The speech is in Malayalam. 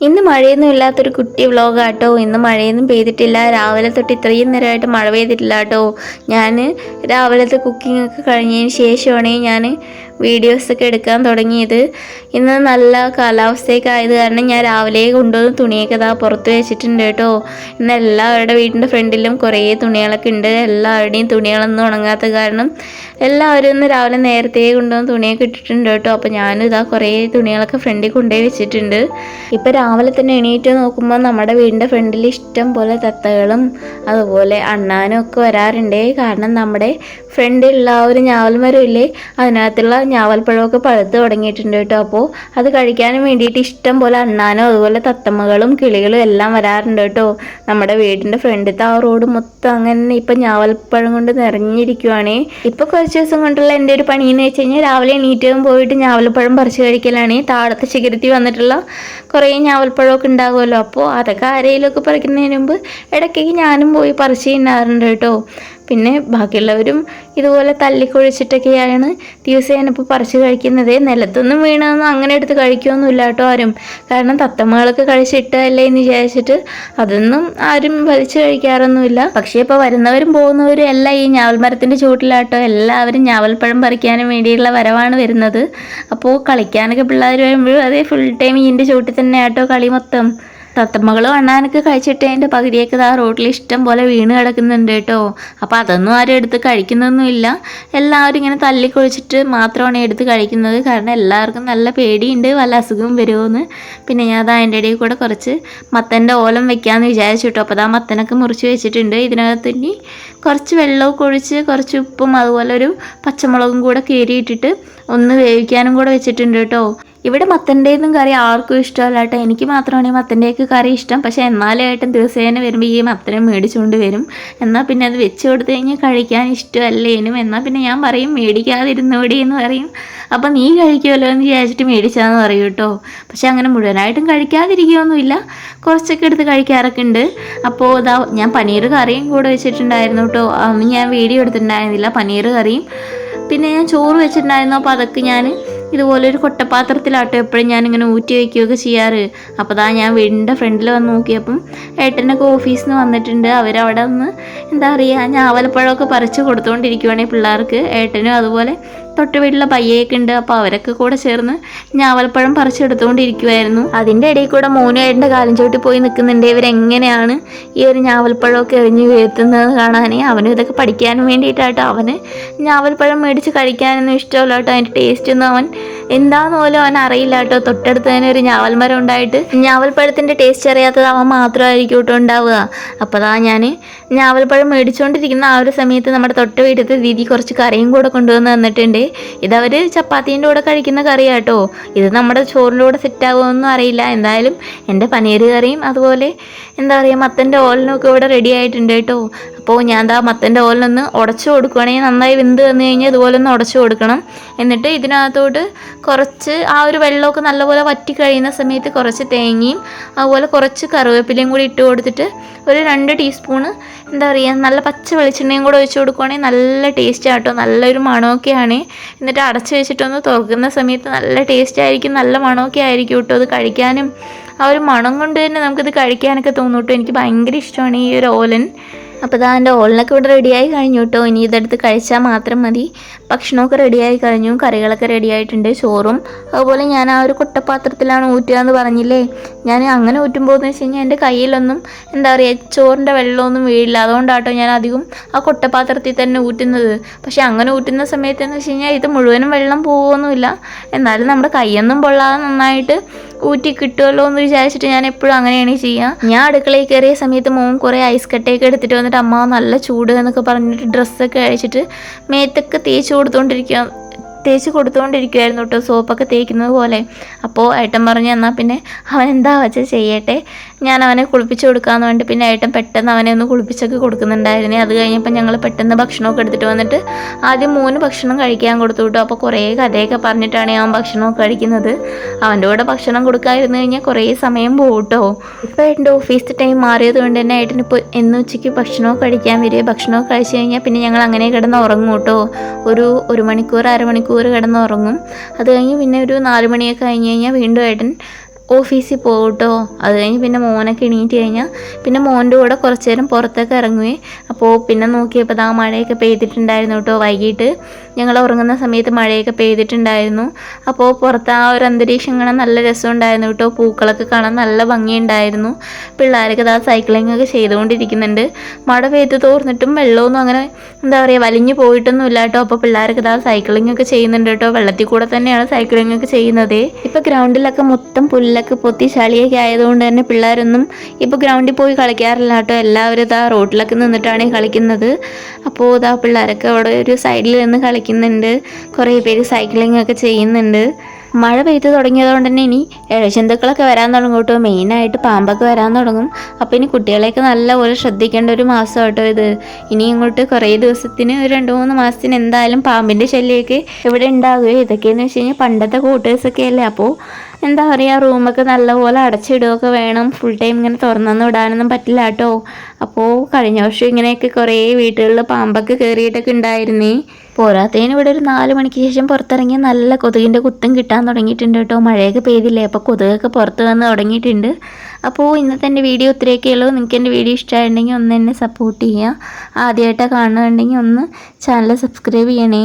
ഇന്ന് മഴയൊന്നും ഇല്ലാത്തൊരു കുട്ടി വ്ലോഗാട്ടോ. ഇന്ന് മഴയൊന്നും പെയ്തിട്ടില്ല. രാവിലെ തൊട്ട് ഇത്രയും നേരമായിട്ട് മഴ പെയ്തിട്ടില്ല കേട്ടോ ഞാൻ രാവിലത്തെ കുക്കിംഗ് ഒക്കെ കഴിഞ്ഞതിന് ശേഷമാണ് ഞാൻ വീഡിയോസൊക്കെ എടുക്കാൻ തുടങ്ങിയത്. ഇന്ന് നല്ല കാലാവസ്ഥയൊക്കെ ആയത് കാരണം ഞാൻ രാവിലെ കൊണ്ടുവന്ന് തുണിയൊക്കെ ഇതാ പുറത്ത് വെച്ചിട്ടുണ്ട് കേട്ടോ. ഇന്ന് എല്ലാവരുടെ വീടിന്റെ ഫ്രണ്ടിലും കുറേ തുണികളൊക്കെ ഉണ്ട്. എല്ലാവരുടെയും തുണികളൊന്നും ഉണങ്ങാത്ത കാരണം എല്ലാവരും ഇന്ന് രാവിലെ നേരത്തെ കൊണ്ടുവന്ന് തുണിയൊക്കെ ഇട്ടിട്ടുണ്ട് കേട്ടോ. അപ്പോൾ ഞാനും ഇതാ കുറേ തുണികളൊക്കെ ഫ്രണ്ടിൽ കൊണ്ടുപോയി വെച്ചിട്ടുണ്ട്. ഇപ്പോൾ രാവിലെ തന്നെ എണീറ്റ് നോക്കുമ്പോൾ നമ്മുടെ വീടിന്റെ ഫ്രണ്ടിൽ ഇഷ്ടം പോലെ തത്തകളും അതുപോലെ അണ്ണാനും ഒക്കെ വരാറുണ്ട്. കാരണം നമ്മുടെ ഫ്രണ്ടിലുള്ള ആ ഒരു ഞാവൽ മരം ഇല്ലേ? അതിനകത്തുള്ള ഞാവൽപ്പഴമൊക്കെ പഴുത്ത് തുടങ്ങിയിട്ടുണ്ട് കേട്ടോ. അപ്പോൾ അത് കഴിക്കാനും വേണ്ടിയിട്ട് ഇഷ്ടം പോലെ അണ്ണാനും അതുപോലെ തത്തമ്മകളും കിളികളും എല്ലാം വരാറുണ്ട് കേട്ടോ. നമ്മുടെ വീടിന്റെ ഫ്രണ്ടിലത്തെ ആ റോഡ് മൊത്തം അങ്ങനെ ഇപ്പം ഞാവൽപ്പഴം കൊണ്ട് നിറഞ്ഞിരിക്കുവാണ്. ഇപ്പോൾ കുറച്ച് ദിവസം കൊണ്ടുള്ള എന്റെ ഒരു പണി എന്ന് വെച്ച് കഴിഞ്ഞാൽ രാവിലെ എണീറ്റവും പോയിട്ട് ഞാവൽപ്പഴം പറിച്ച് കഴിക്കലാണ്. താഴത്തെ ശിഖരത്തിൽ വന്നിട്ടുള്ള കുറേ ഞാവൽപ്പഴമൊക്കെ ഉണ്ടാകുമല്ലോ. അപ്പോൾ അതൊക്കെ ആരെയിലൊക്കെ പറിക്കുന്നതിന് മുമ്പ് ഇടയ്ക്കേക്ക് ഞാനും പോയി പറിച്ച് തിന്നാറുണ്ട് കേട്ടോ. പിന്നെ ബാക്കിയുള്ളവരും ഇതുപോലെ തല്ലിക്കൊഴിച്ചിട്ടൊക്കെയാണ് ദിവസേന ഇപ്പോൾ പറിച്ച് കഴിക്കുന്നത്. നിലത്തൊന്നും വീണതൊന്നും അങ്ങനെ എടുത്ത് കഴിക്കുമൊന്നുമില്ല കേട്ടോ ആരും. കാരണം തത്തമ്മകളൊക്കെ കഴിച്ചിട്ടല്ലേ എന്ന് വിചാരിച്ചിട്ട് അതൊന്നും ആരും വലിച്ചു കഴിക്കാറൊന്നുമില്ല. പക്ഷേ ഇപ്പോൾ വരുന്നവരും പോകുന്നവരും എല്ലാം ഈ ഞാവൽ മരത്തിന്റെ ചൂട്ടിലാട്ടോ എല്ലാവരും ഞാവൽപ്പഴം പറിക്കാനും വേണ്ടിയുള്ള വരവാണ് വരുന്നത്. അപ്പോൾ കളിക്കാനൊക്കെ പിള്ളേർ വരുമ്പോഴും അതേ ഫുൾ ടൈം ഇതിന്റെ ചുവട്ടിൽ തന്നെ ആട്ടോ കളി മൊത്തം. അണ്ണാനൊക്കെ കഴിച്ചിട്ട് അതിന്റെ പകുതിയൊക്കെ ആ റോട്ടിൽ ഇഷ്ടം പോലെ വീണ് കിടക്കുന്നുണ്ട് കേട്ടോ. അപ്പോൾ അതൊന്നും ആരും എടുത്ത് കഴിക്കുന്നൊന്നുമില്ല എല്ലാവരും ഇങ്ങനെ തല്ലിക്കൊഴിച്ചിട്ട് മാത്രമാണ് എടുത്ത് കഴിക്കുന്നത്. കാരണം എല്ലാവർക്കും നല്ല പേടിയുണ്ട് വല്ല അസുഖവും വരുമോയെന്ന് പിന്നെ ഞാൻ അത് അതിന്റെ ഇടയിൽ കൂടെ കുറച്ച് മത്തന്റെ ഓലം വെക്കാമെന്ന് വിചാരിച്ചു കേട്ടോ. അപ്പോൾ ആ മത്തനൊക്കെ മുറിച്ച് വെച്ചിട്ടുണ്ട്. ഇതിനകത്ത് ഇനി കുറച്ച് വെള്ളമൊക്കെ ഒഴിച്ച് കുറച്ച് ഉപ്പും അതുപോലെ ഒരു പച്ചമുളകും കൂടെ കീറിയിട്ടിട്ട് ഒന്ന് വേവിക്കാനും കൂടെ വെച്ചിട്ടുണ്ട് കേട്ടോ. ഇവിടെ മത്തന്റെയൊന്നും കറി ആർക്കും ഇഷ്ടമല്ല കേട്ടോ എനിക്ക് മാത്രമാണ് ഈ മത്തന്റെയൊക്കെ കറി ഇഷ്ടം. പക്ഷേ എന്നാലും ഏട്ടൻ ദിവസേന വരുമ്പോൾ ഈ മത്തനെ മേടിച്ചുകൊണ്ട് വരും. എന്നാൽ പിന്നെ അത് വെച്ച് കൊടുത്തു കഴിഞ്ഞാൽ കഴിക്കാൻ ഇഷ്ടമല്ലേനും എന്നാൽ പിന്നെ ഞാൻ പറയും മേടിക്കാതിരുന്നോടി എന്ന് പറയും. അപ്പം നീ കഴിക്കുമല്ലോ എന്ന് വിചാരിച്ചിട്ട് മേടിച്ചാന്ന് പറയും കേട്ടോ. പക്ഷെ അങ്ങനെ മുഴുവനായിട്ടും കഴിക്കാതിരിക്കുകയൊന്നുമില്ല. കുറച്ചൊക്കെ എടുത്ത് കഴിക്കാറൊക്കെ ഉണ്ട്. അപ്പോൾ ഇതാ ഞാൻ പനീർ കറിയും കൂടെ വെച്ചിട്ടുണ്ടായിരുന്നു കേട്ടോ. അന്ന് ഞാൻ വീഡിയോ എടുത്തിട്ടുണ്ടായിരുന്നില്ല പനീർ കറിയും. പിന്നെ ഞാൻ ചോറ് വെച്ചിട്ടുണ്ടായിരുന്നു. അപ്പോൾ അതൊക്കെ ഞാൻ ഇതുപോലെ ഒരു കൊട്ടപാത്രത്തിലാട്ടോ എപ്പോഴും ഞാനിങ്ങനെ ഊറ്റി വയ്ക്കുകയൊക്കെ ചെയ്യാറ്. അപ്പോൾ അതാ ഞാൻ വീടിന്റെ ഫ്രണ്ടിൽ വന്ന് നോക്കിയപ്പം ഏട്ടനൊക്കെ ഓഫീസിൽ നിന്ന് വന്നിട്ടുണ്ട്. അവരവിടെ നിന്ന് എന്താ പറയുക ഞാവലപ്പഴമൊക്കെ പറിച്ച് കൊടുത്തുകൊണ്ടിരിക്കുവാണെങ്കിൽ പിള്ളേർക്ക്. ഏട്ടനും അതുപോലെ തൊട്ട് വീട്ടിലെ പയ്യൊക്കെ ഉണ്ട്. അപ്പോൾ അവരൊക്കെ കൂടെ ചേർന്ന് ഞാവൽപ്പഴം പറിച്ചെടുത്തുകൊണ്ടിരിക്കുമായിരുന്നു അതിന്റെ ഇടയിൽ കൂടെ മോനും ഏട്ടന്റെ കാലം ചോട്ടി പോയി നിൽക്കുന്നുണ്ട്. ഇവരെങ്ങനെയാണ് ഈ ഒരു ഞാവൽപ്പഴമൊക്കെ എറിഞ്ഞു വീഴ്ത്തുന്നത് കാണാനേ അവനും ഇതൊക്കെ പഠിക്കാനും വേണ്ടിയിട്ടാട്ടോ. അവന് ഞാവൽപ്പഴം മേടിച്ച് കഴിക്കാനൊന്നും ഇഷ്ടമല്ല അതിന്റെ ടേസ്റ്റ് ഒന്നും അവൻ എന്താന്ന് പോലും അവൻ അറിയില്ല കേട്ടോ. തൊട്ടടുത്ത് തന്നെ ഒരു ഞാവൽമരം ഉണ്ടായിട്ട് ഞാവൽപ്പഴത്തിന്റെ ടേസ്റ്റ് അറിയാത്തത് അവൻ മാത്രമായിരിക്കും കേട്ടോ ഉണ്ടാവുക. അപ്പോൾ അതാ ഞാൻ ഞാവൽപ്പഴം മേടിച്ചുകൊണ്ടിരിക്കുന്ന ആ ഒരു സമയത്ത് നമ്മുടെ തൊട്ട് വീട്ടിലത്തെ ദീദി കുറച്ച് കറിയും കൂടെ കൊണ്ടുവന്ന് തന്നിട്ടുണ്ട്. ഇതവർ ചപ്പാത്തീന്റെ കൂടെ കഴിക്കുന്ന കറിയാട്ടോ ഇത് നമ്മുടെ ചോറിന്റെ കൂടെ സെറ്റ് ആകുമെന്നൊന്നും അറിയില്ല. എന്തായാലും എന്റെ പനീർ കറിയും അതുപോലെ എന്താ പറയുക മത്തന്റെ ഓലിനൊക്കെ ഇവിടെ റെഡി ആയിട്ടുണ്ട് കേട്ടോ. അപ്പോൾ ഞാൻ ദാ മത്തന്റെ ഓലനൊന്ന് ഉടച്ചു കൊടുക്കുകയാണെങ്കിൽ നന്നായി വെന്ത് വന്നു കഴിഞ്ഞാൽ ഇതുപോലെ ഒന്ന് ഉടച്ചു കൊടുക്കണം. എന്നിട്ട് ഇതിനകത്തോട്ട് കുറച്ച് ആ ഒരു വെള്ളമൊക്കെ നല്ലപോലെ വറ്റി കഴിയുന്ന സമയത്ത് കുറച്ച് തേങ്ങയും അതുപോലെ കുറച്ച് കറിവേപ്പിലയും കൂടി ഇട്ട് കൊടുത്തിട്ട് ഒരു രണ്ട് ടീസ്പൂണ് എന്താ പറയുക നല്ല പച്ച വെളിച്ചെണ്ണയും കൂടെ ഒഴിച്ച് കൊടുക്കുകയാണെങ്കിൽ നല്ല ടേസ്റ്റ് ആട്ടോ നല്ലൊരു മണമൊക്കെയാണ്. എന്നിട്ട് അടച്ച് വെച്ചിട്ടൊന്ന് തുറക്കുന്ന സമയത്ത് നല്ല ടേസ്റ്റ് ആയിരിക്കും നല്ല മണമൊക്കെ ആയിരിക്കും കേട്ടോ അത് കഴിക്കാനും. ആ ഒരു മണം കൊണ്ട് തന്നെ നമുക്കിത് കഴിക്കാനൊക്കെ തോന്നും കേട്ടോ എനിക്ക് ഭയങ്കര ഇഷ്ടമാണ് ഈ ഒരു ഓലൻ. അപ്പോൾ ഇതാ എന്റെ ഓളിനൊക്കെ ഇവിടെ റെഡിയായി കഴിഞ്ഞു കേട്ടോ ഇനി ഇതെടുത്ത് കഴിച്ചാൽ മാത്രം മതി. ഭക്ഷണമൊക്കെ റെഡിയായി കഴിഞ്ഞു. കറികളൊക്കെ റെഡിയായിട്ടുണ്ട് ചോറും. അതുപോലെ ഞാൻ ആ ഒരു കുട്ടപാത്രത്തിലാണ് ഊറ്റുക എന്ന് പറഞ്ഞില്ലേ? ഞാൻ അങ്ങനെ ഊറ്റുമ്പോൾ എന്ന് വെച്ച് കഴിഞ്ഞാൽ എന്റെ കയ്യിലൊന്നും എന്താ പറയുക ചോറിന്റെ വെള്ളമൊന്നും വീഴില്ല. അതുകൊണ്ടാട്ടോ ഞാൻ അധികം ആ കുട്ടപാത്രത്തിൽ തന്നെ ഊറ്റുന്നത്. പക്ഷേ അങ്ങനെ ഊറ്റുന്ന സമയത്ത് എന്ന് വെച്ച് കഴിഞ്ഞാൽ ഇത് മുഴുവനും വെള്ളം പോകുമൊന്നുമില്ല എന്നാലും നമ്മുടെ കൈയൊന്നും പൊള്ളാതെ നന്നായിട്ട് ഊറ്റി കിട്ടുമല്ലോ എന്ന് വിചാരിച്ചിട്ട് ഞാൻ എപ്പോഴും അങ്ങനെയാണ് ചെയ്യുക ഞാൻ അടുക്കളയിൽ കയറിയ സമയത്ത് മോൻ കുറേ ഐസ് കട്ടയൊക്കെ എടുത്തിട്ട് വന്നിട്ട് അമ്മ നല്ല ചൂട് എന്നൊക്കെ പറഞ്ഞിട്ട് ഡ്രസ്സൊക്കെ അഴിച്ചിട്ട് മേത്തൊക്കെ തേച്ച് കൊടുത്തുകൊണ്ടിരിക്കുക തേച്ച് കൊടുത്തുകൊണ്ടിരിക്കുമായിരുന്നു കേട്ടോ സോപ്പൊക്കെ തേക്കുന്നത് പോലെ. അപ്പോൾ ഏട്ടൻ പറഞ്ഞു എന്നാൽ പിന്നെ അവൻ എന്താ വെച്ചാൽ ചെയ്യട്ടെ? ഞാൻ അവനെ കുളിപ്പിച്ച് കൊടുക്കാമെന്ന് വേണ്ടി പിന്നെ ഏട്ടൻ പെട്ടെന്ന് അവനെ ഒന്ന് കുളിപ്പിച്ചൊക്കെ കൊടുക്കുന്നുണ്ടായിരുന്നേ. അത് കഴിഞ്ഞപ്പോൾ ഞങ്ങൾ പെട്ടെന്ന് ഭക്ഷണമൊക്കെ എടുത്തിട്ട് വന്നിട്ട് ആദ്യം മൂന്ന് ഭക്ഷണം കഴിക്കാൻ കൊടുത്തു കേട്ടോ അപ്പോൾ കുറേ കഥയൊക്കെ പറഞ്ഞിട്ടാണ് അവൻ ഭക്ഷണമൊക്കെ കഴിക്കുന്നത്. അവന്റെ കൂടെ ഭക്ഷണം കൊടുക്കാതിരുന്ന് കഴിഞ്ഞാൽ കുറേ സമയം പോകും കേട്ടോ ഇപ്പോൾ ഏട്ടന്റെ ഓഫീസ് ടൈം മാറിയത് കൊണ്ട് തന്നെ ഏട്ടൻ ഇപ്പോൾ എന്ന് ഉച്ചയ്ക്ക് ഭക്ഷണമൊക്കെ കഴിക്കാൻ വരിക. ഭക്ഷണമൊക്കെ കഴിച്ചു കഴിഞ്ഞാൽ പിന്നെ ഞങ്ങൾ അങ്ങനെ കിടന്ന് ഉറങ്ങും കേട്ടോ ഒരു ഒരു മണിക്കൂർ അരമണിക്കൂർ കിടന്ന് ഉറങ്ങും അത് കഴിഞ്ഞ് പിന്നെ ഒരു നാല് മണിയൊക്കെ കഴിഞ്ഞ് കഴിഞ്ഞാൽ വീണ്ടും ഏട്ടൻ ഓഫീസിൽ പോകട്ടോ കേട്ടോ അത് കഴിഞ്ഞ് പിന്നെ മോനൊക്കെ എണീറ്റ് കഴിഞ്ഞാൽ പിന്നെ മോന്റെ കൂടെ കുറച്ച് നേരം പുറത്തൊക്കെ ഇറങ്ങുവേ. അപ്പോൾ പിന്നെ നോക്കിയപ്പോൾ ആ മഴയൊക്കെ പെയ്തിട്ടുണ്ടായിരുന്നു കേട്ടോ വൈകിട്ട്. ഞങ്ങൾ ഉറങ്ങുന്ന സമയത്ത് മഴയൊക്കെ പെയ്തിട്ടുണ്ടായിരുന്നു. അപ്പോൾ പുറത്ത് ആ ഒരു അന്തരീക്ഷം കാണാൻ നല്ല രസമുണ്ടായിരുന്നു കേട്ടോ. പൂക്കളൊക്കെ കാണാൻ നല്ല ഭംഗിയുണ്ടായിരുന്നു. പിള്ളേരൊക്കെ ദാ സൈക്ലിംഗ് ഒക്കെ ചെയ്തുകൊണ്ടിരിക്കുന്നുണ്ട്. മഴ പെയ്ത് തോർന്നിട്ടും വെള്ളമൊന്നും അങ്ങനെ എന്താ പറയുക വലിഞ്ഞു പോയിട്ടൊന്നും ഇല്ല കേട്ടോ. അപ്പോൾ പിള്ളേരൊക്കെ ദാ സൈക്ലിംഗ് ഒക്കെ ചെയ്യുന്നുണ്ട് കേട്ടോ. വെള്ളത്തിൽ കൂടെ തന്നെയാണ് സൈക്ലിംഗ് ഒക്കെ ചെയ്യുന്നത്. ഇപ്പോൾ ഗ്രൗണ്ടിലൊക്കെ മൊത്തം പുല്ലൊക്കെ പൊത്തി ചളിയൊക്കെ ആയതുകൊണ്ട് തന്നെ പിള്ളേരൊന്നും ഇപ്പോൾ ഗ്രൗണ്ടിൽ പോയി കളിക്കാറില്ല കേട്ടോ. എല്ലാവരും ഇതാ റോട്ടിലൊക്കെ നിന്നിട്ടാണ് കളിക്കുന്നത്. അപ്പോൾ ഇതാ പിള്ളേരൊക്കെ അവിടെ ഒരു സൈഡിൽ നിന്ന് കളിക്കുന്നുണ്ട്. കുറേ പേര് സൈക്ലിംഗ് ഒക്കെ ചെയ്യുന്നുണ്ട്. മഴ പെയ്ത് തുടങ്ങിയതുകൊണ്ട് തന്നെ ഇനി ഇഴജന്തുക്കളൊക്കെ വരാൻ തുടങ്ങും കേട്ടോ. മെയിനായിട്ട് പാമ്പൊക്കെ വരാൻ തുടങ്ങും. അപ്പോൾ ഇനി കുട്ടികളെയൊക്കെ നല്ലപോലെ ശ്രദ്ധിക്കേണ്ട ഒരു മാസം കേട്ടോ ഇത്. ഇനി ഇങ്ങോട്ട് കുറേ ദിവസത്തിന് ഒരു രണ്ട് മൂന്ന് മാസത്തിന് എന്തായാലും പാമ്പിന്റെ ശല്യമൊക്കെ ഇവിടെ ഉണ്ടാകുകയോ ഇതൊക്കെയെന്ന് വെച്ച് കഴിഞ്ഞാൽ പണ്ടത്തെ ക്വാർട്ടേഴ്സൊക്കെ അല്ലേ? അപ്പോൾ എന്താ പറയുക റൂമൊക്കെ നല്ലപോലെ അടച്ചിടുകയൊക്കെ വേണം. ഫുൾ ടൈം ഇങ്ങനെ തുറന്നൊന്നും ഇടാനൊന്നും പറ്റില്ല കേട്ടോ അപ്പോൾ കഴിഞ്ഞ വർഷം ഇങ്ങനെയൊക്കെ കുറേ വീടുകളിൽ പാമ്പൊക്കെ കയറിയിട്ടൊക്കെ ഉണ്ടായിരുന്നേ പോരാത്തതിന് ഇവിടെ ഒരു നാല് മണിക്ക് ശേഷം പുറത്തിറങ്ങി നല്ല കൊതുകിന്റെ കുത്തും കിട്ടാൻ തുടങ്ങിയിട്ടുണ്ട് കേട്ടോ മഴയൊക്കെ പെയ്തില്ലേ അപ്പോൾ കൊതുകൊക്കെ പുറത്ത് വന്ന് തുടങ്ങിയിട്ടുണ്ട്. അപ്പോൾ ഇന്നത്തെ എന്റെ വീഡിയോ ഇത്രയൊക്കെ ഉള്ളൂ. നിങ്ങൾക്ക് എന്റെ വീഡിയോ ഇഷ്ടമായിട്ടുണ്ടെങ്കിൽ ഒന്ന് എന്നെ സപ്പോർട്ട് ചെയ്യുക ആദ്യമായിട്ടാണ് കാണുന്നുണ്ടെങ്കിൽ ഒന്ന് ചാനൽ സബ്സ്ക്രൈബ് ചെയ്യണേ.